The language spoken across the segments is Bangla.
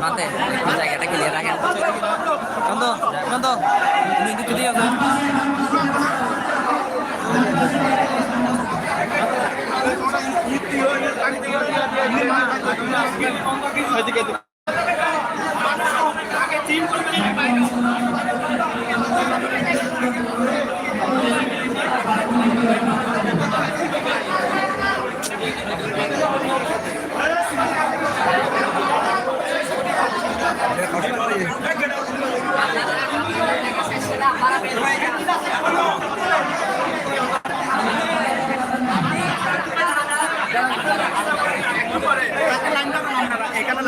Mate, jangan lagi lirangin. Contoh, contoh. Ini itu dia, আসো এখানে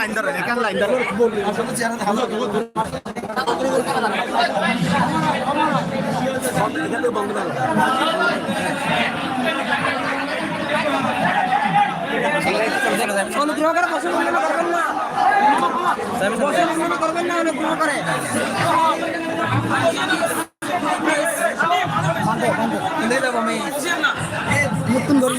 লাইন ধরেন এখানে লাইন ধরেন। অনুগ্রহ করে বসে করবেন না। বসে করবেন না অনুগ্রহ করে নতুন ধরি